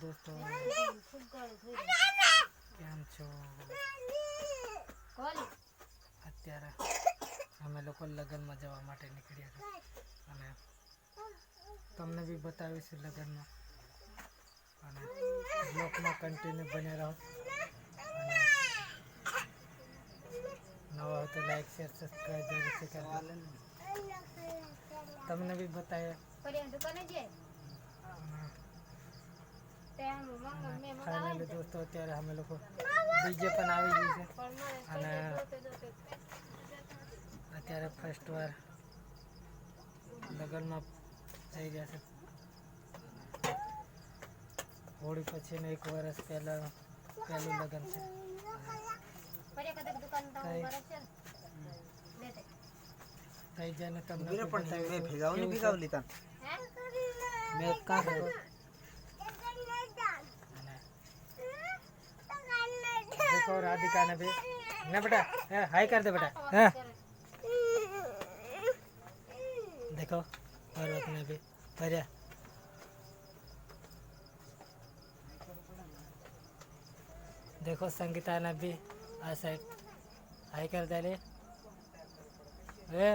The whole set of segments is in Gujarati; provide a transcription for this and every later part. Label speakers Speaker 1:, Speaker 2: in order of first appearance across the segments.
Speaker 1: દોસ્તો. કેમ છો? અત્યારે અમે લોકો લગ્નમાં જવા માટે નીકળ્યા હતા અને તમને બી બતાવીશું લગ્નમાં. અને બ્લોકમાં કન્ટિન્યુ બને રહો. અને નવા હોય તો લાઈક શેર સબસ્ક્રાઈબ જરૂરથી કરજો. તમને બી બતાવીએ. ફાઇનલી દોસ્તો અત્યારે અમે લોકો ડીજે પણ આવી ગયું છે અને અત્યારે ફર્સ્ટ વાર લગ્નમાં થઈ ગયા છે હોળી પછીનું એક વર્ષ પહેલાં પહેલું લગ્ન છે થઈ જાય ને તમને
Speaker 2: વીરે
Speaker 1: બી
Speaker 2: પણ મેં
Speaker 1: બતાવીશું
Speaker 2: ભેગાવ નહીં
Speaker 1: કેવું
Speaker 2: ભેગાવ
Speaker 1: છે.
Speaker 2: લીધા મેં કાં
Speaker 1: देखो राधिका ने भी ना बेटा ए, हाय कर दे बेटा हाँ देखो पर्वत ने भी पर्या देखो संगीता ने भी आ साइड हाय कर दे ले ए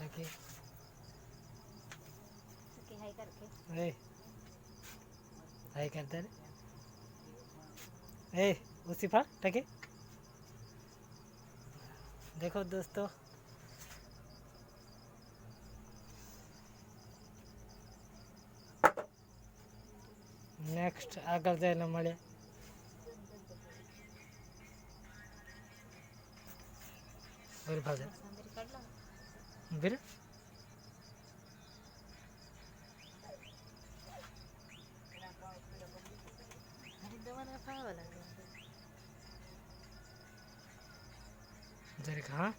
Speaker 1: देखिए ए हाय कर दे रे ए उसी पर टके देखो दोस्तों નેક્સ્ટ આગળ જઈને મળે બરી ભાગે બરી જરીક હા?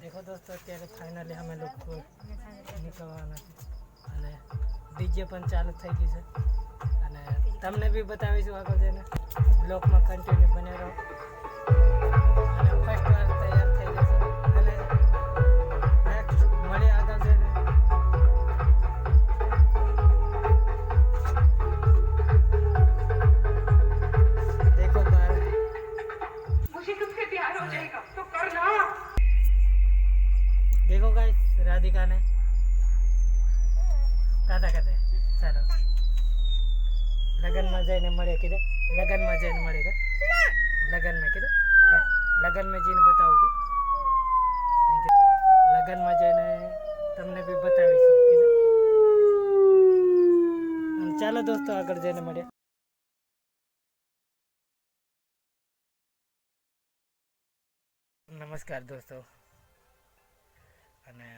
Speaker 1: દેખો દોસ્તો અત્યારે ફાઇનલી અમે લોકો નીકળવાના છે. અને ડીજે પણ ચાલુ થઈ ગઈ છે. અને તમને બી બતાવીશું આગળ જઈને. બ્લોકમાં કન્ટિન્યુ બને રહો. देखो गाइस राधिका ने તાતા કરતે ચાલો લગનમાં જઈને મળે કીધે લગનમાં જઈને મળે કે લગનમાં કીધે હા, લગનમાં જઈને બતાવું કે અહીં કે લગનમાં જઈને તમને બી બતાવીશું કીધું અને ચાલો દોસ્તો આગળ જઈને મળીએ નમસ્કાર દોસ્તો અને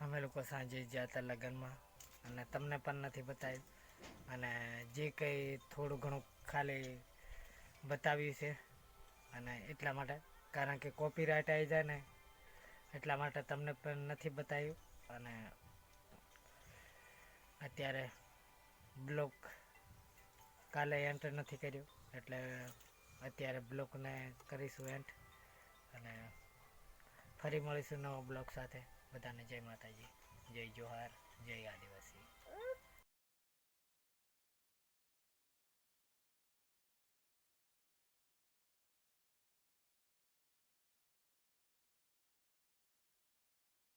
Speaker 1: અમે લોકો સાંજે ગયા હતા લગ્નમાં અને તમને પણ નથી બતાવ્યું. અને જે કંઈ થોડું ઘણું ખાલી બતાવ્યું છે અને એટલા માટે, કારણ કે કોપીરાઇટ આવી જાય ને, એટલા માટે તમને પણ નથી બતાવ્યું. અને અત્યારે બ્લોક કાલે એન્ટર નથી કર્યું, એટલે અત્યારે બ્લોકને કરીશું એન્ટ અને ફરી મળીશું નવા બ્લોગ સાથે. બધાને જય માતાજી. જય જોહાર. જય આદિવાસી.